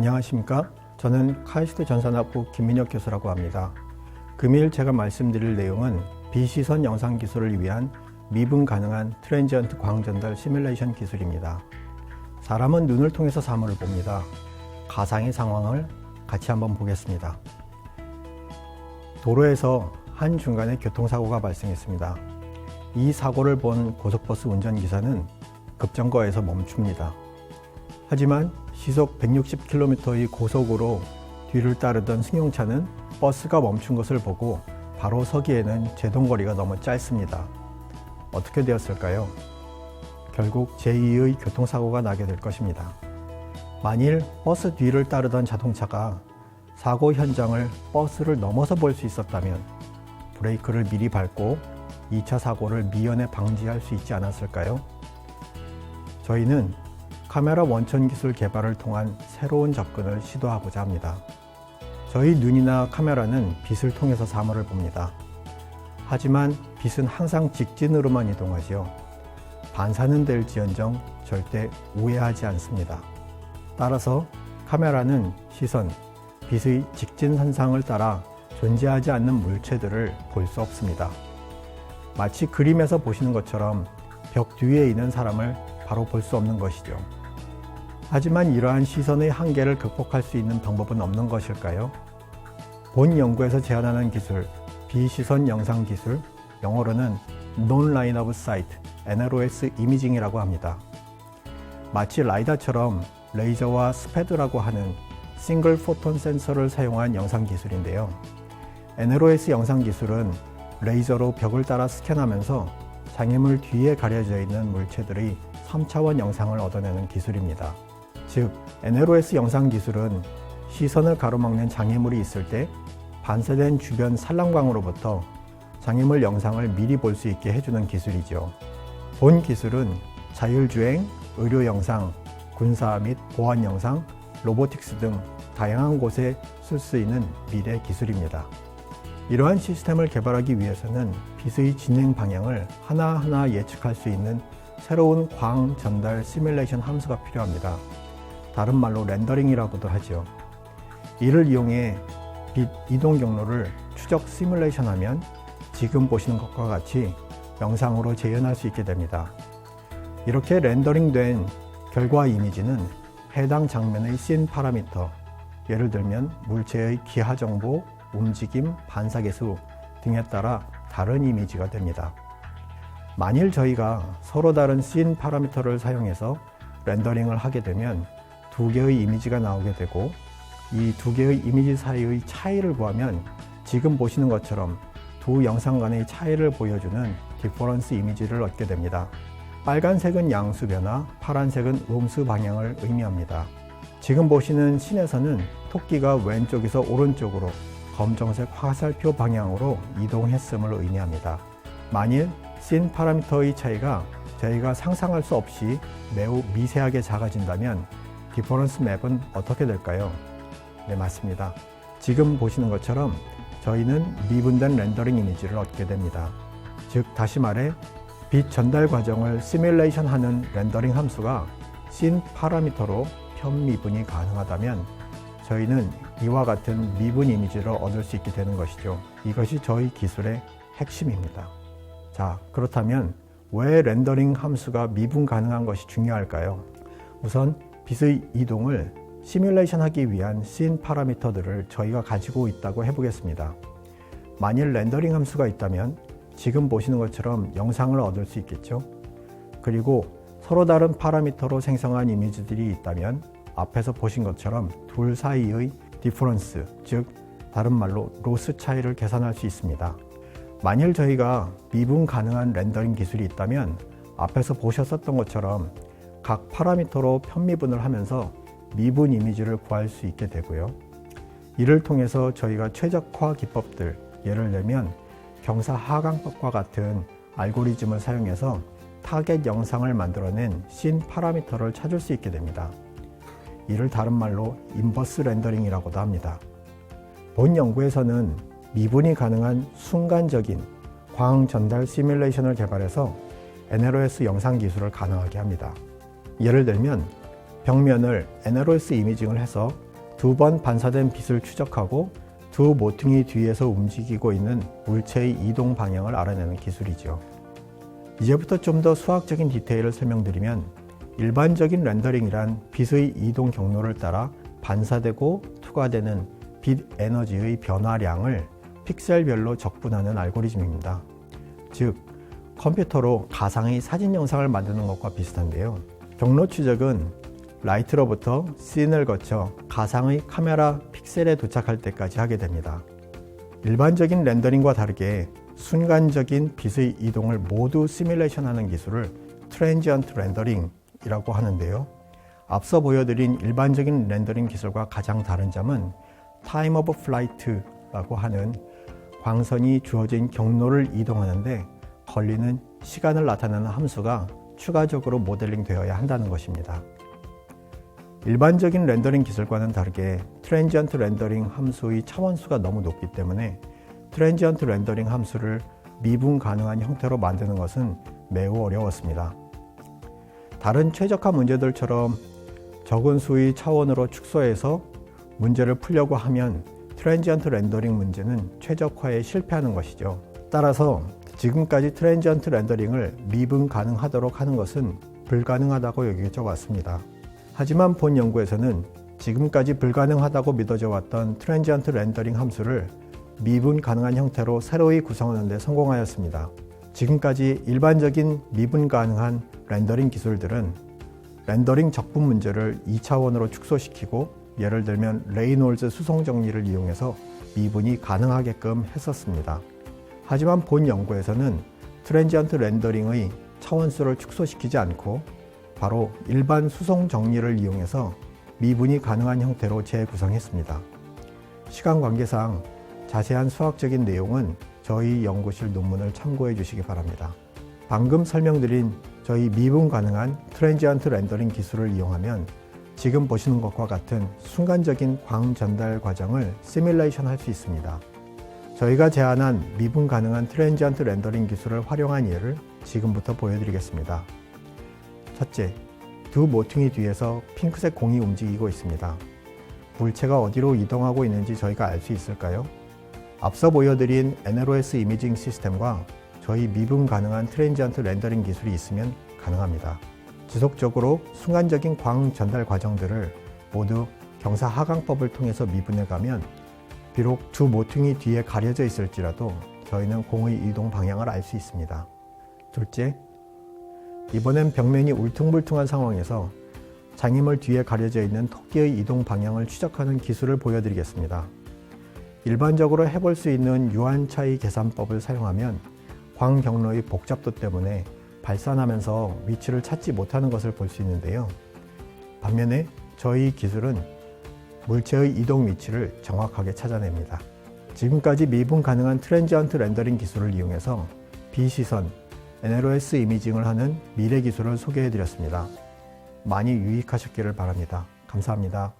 안녕하십니까? 저는 카이스트 전산학부 김민혁 교수라고 합니다. 금일 제가 말씀드릴 내용은 비시선 영상 기술을 위한 미분 가능한 트랜지언트 광 전달 시뮬레이션 기술입니다. 사람은 눈을 통해서 사물을 봅니다. 가상의 상황을 같이 한번 보겠습니다. 도로에서 한 중간에 교통사고가 발생했습니다. 이 사고를 본 고속버스 운전기사는 급정거에서 멈춥니다. 하지만 시속 160km의 고속으로 뒤를 따르던 승용차는 버스가 멈춘 것을 보고 바로 서기에는 제동거리가 너무 짧습니다. 어떻게 되었을까요? 결국 제2의 교통사고가 나게 될 것입니다. 만일 버스 뒤를 따르던 자동차가 사고 현장을 버스를 넘어서 볼 수 있었다면 브레이크를 미리 밟고 2차 사고를 미연에 방지할 수 있지 않았을까요? 저희는 카메라 원천 기술 개발을 통한 새로운 접근을 시도하고자 합니다. 저희 눈이나 카메라는 빛을 통해서 사물을 봅니다. 하지만 빛은 항상 직진으로만 이동하지요. 반사는 될지언정 절대 우회하지 않습니다. 따라서 카메라는 시선, 빛의 직진 선상을 따라 존재하지 않는 물체들을 볼 수 없습니다. 마치 그림에서 보시는 것처럼 벽 뒤에 있는 사람을 바로 볼 수 없는 것이죠. 하지만 이러한 시선의 한계를 극복할 수 있는 방법은 없는 것일까요? 본 연구에서 제안하는 기술, 비시선 영상 기술, 영어로는 Non-Line of Sight, NLOS 이미징이라고 합니다. 마치 라이다처럼 레이저와 스패드라고 하는 싱글 포톤 센서를 사용한 영상 기술인데요. NLOS 영상 기술은 레이저로 벽을 따라 스캔하면서 장애물 뒤에 가려져 있는 물체들의 3차원 영상을 얻어내는 기술입니다. 즉, NLOS 영상 기술은 시선을 가로막는 장애물이 있을 때 반사된 주변 산란광으로부터 장애물 영상을 미리 볼 수 있게 해주는 기술이죠. 본 기술은 자율주행, 의료 영상, 군사 및 보안 영상, 로보틱스 등 다양한 곳에 쓸 수 있는 미래 기술입니다. 이러한 시스템을 개발하기 위해서는 빛의 진행 방향을 하나하나 예측할 수 있는 새로운 광 전달 시뮬레이션 함수가 필요합니다. 다른 말로 렌더링이라고도 하죠. 이를 이용해 빛 이동 경로를 추적 시뮬레이션 하면 지금 보시는 것과 같이 영상으로 재현할 수 있게 됩니다. 이렇게 렌더링된 결과 이미지는 해당 장면의 씬 파라미터, 예를 들면 물체의 기하 정보, 움직임, 반사 계수 등에 따라 다른 이미지가 됩니다. 만일 저희가 서로 다른 씬 파라미터를 사용해서 렌더링을 하게 되면 두 개의 이미지가 나오게 되고 이 두 개의 이미지 사이의 차이를 구하면 지금 보시는 것처럼 두 영상 간의 차이를 보여주는 디퍼런스 이미지를 얻게 됩니다. 빨간색은 양수 변화, 파란색은 음수 방향을 의미합니다. 지금 보시는 씬에서는 토끼가 왼쪽에서 오른쪽으로 검정색 화살표 방향으로 이동했음을 의미합니다. 만일 씬 파라미터의 차이가 저희가 상상할 수 없이 매우 미세하게 작아진다면 디퍼런스 맵은 어떻게 될까요? 네, 맞습니다. 지금 보시는 것처럼 저희는 미분된 렌더링 이미지를 얻게 됩니다. 즉, 다시 말해 빛 전달 과정을 시뮬레이션 하는 렌더링 함수가 씬 파라미터로 편미분이 가능하다면 저희는 이와 같은 미분 이미지를 얻을 수 있게 되는 것이죠. 이것이 저희 기술의 핵심입니다. 자, 그렇다면 왜 렌더링 함수가 미분 가능한 것이 중요할까요? 우선 빛의 이동을 시뮬레이션 하기 위한 씬 파라미터들을 저희가 가지고 있다고 해보겠습니다. 만일 렌더링 함수가 있다면 지금 보시는 것처럼 영상을 얻을 수 있겠죠. 그리고 서로 다른 파라미터로 생성한 이미지들이 있다면 앞에서 보신 것처럼 둘 사이의 디퍼런스, 즉 다른 말로 로스 차이를 계산할 수 있습니다. 만일 저희가 미분 가능한 렌더링 기술이 있다면 앞에서 보셨었던 것처럼 각 파라미터로 편미분을 하면서 미분 이미지를 구할 수 있게 되고요. 이를 통해서 저희가 최적화 기법들, 예를 들면 경사 하강법과 같은 알고리즘을 사용해서 타겟 영상을 만들어낸 씬 파라미터를 찾을 수 있게 됩니다. 이를 다른 말로 인버스 렌더링이라고도 합니다. 본 연구에서는 미분이 가능한 순간적인 광 전달 시뮬레이션을 개발해서 NLOS 영상 기술을 가능하게 합니다. 예를 들면 벽면을 NLOS 이미징을 해서 두 번 반사된 빛을 추적하고 두 모퉁이 뒤에서 움직이고 있는 물체의 이동 방향을 알아내는 기술이죠. 이제부터 좀 더 수학적인 디테일을 설명드리면 일반적인 렌더링이란 빛의 이동 경로를 따라 반사되고 투과되는 빛 에너지의 변화량을 픽셀별로 적분하는 알고리즘입니다. 즉, 컴퓨터로 가상의 사진 영상을 만드는 것과 비슷한데요. 경로 추적은 라이트로부터 씬을 거쳐 가상의 카메라 픽셀에 도착할 때까지 하게 됩니다. 일반적인 렌더링과 다르게 순간적인 빛의 이동을 모두 시뮬레이션하는 기술을 트랜지언트 렌더링이라고 하는데요. 앞서 보여드린 일반적인 렌더링 기술과 가장 다른 점은 타임 오브 플라이트라고 하는 광선이 주어진 경로를 이동하는데 걸리는 시간을 나타내는 함수가 추가적으로 모델링 되어야 한다는 것입니다. 일반적인 렌더링 기술과는 다르게 트랜지언트 렌더링 함수의 차원수가 너무 높기 때문에 트랜지언트 렌더링 함수를 미분 가능한 형태로 만드는 것은 매우 어려웠습니다. 다른 최적화 문제들처럼 적은 수의 차원으로 축소해서 문제를 풀려고 하면 트랜지언트 렌더링 문제는 최적화에 실패하는 것이죠. 따라서 지금까지 트랜지언트 렌더링을 미분 가능하도록 하는 것은 불가능하다고 여겨져 왔습니다. 하지만 본 연구에서는 지금까지 불가능하다고 믿어져 왔던 트랜지언트 렌더링 함수를 미분 가능한 형태로 새로이 구성하는 데 성공하였습니다. 지금까지 일반적인 미분 가능한 렌더링 기술들은 렌더링 적분 문제를 2차원으로 축소시키고 예를 들면 레이놀즈 수송 정리를 이용해서 미분이 가능하게끔 했었습니다. 하지만 본 연구에서는 트랜지언트 렌더링의 차원수를 축소시키지 않고 바로 일반 수송 정리를 이용해서 미분이 가능한 형태로 재구성했습니다. 시간 관계상 자세한 수학적인 내용은 저희 연구실 논문을 참고해 주시기 바랍니다. 방금 설명드린 저희 미분 가능한 트랜지언트 렌더링 기술을 이용하면 지금 보시는 것과 같은 순간적인 광 전달 과정을 시뮬레이션 할 수 있습니다. 저희가 제안한 미분 가능한 트랜지언트 렌더링 기술을 활용한 예를 지금부터 보여드리겠습니다. 첫째, 두 모퉁이 뒤에서 핑크색 공이 움직이고 있습니다. 물체가 어디로 이동하고 있는지 저희가 알 수 있을까요? 앞서 보여드린 NLOS 이미징 시스템과 저희 미분 가능한 트랜지언트 렌더링 기술이 있으면 가능합니다. 지속적으로 순간적인 광 전달 과정들을 모두 경사 하강법을 통해서 미분해 가면 비록 두 모퉁이 뒤에 가려져 있을지라도 저희는 공의 이동 방향을 알 수 있습니다. 둘째, 이번엔 벽면이 울퉁불퉁한 상황에서 장애물 뒤에 가려져 있는 토끼의 이동 방향을 추적하는 기술을 보여드리겠습니다. 일반적으로 해볼 수 있는 유한 차이 계산법을 사용하면 광 경로의 복잡도 때문에 발산하면서 위치를 찾지 못하는 것을 볼 수 있는데요. 반면에 저희 기술은 물체의 이동 위치를 정확하게 찾아냅니다. 지금까지 미분 가능한 트랜지언트 렌더링 기술을 이용해서 비시선, NLOS 이미징을 하는 미래 기술을 소개해 드렸습니다. 많이 유익하셨기를 바랍니다. 감사합니다.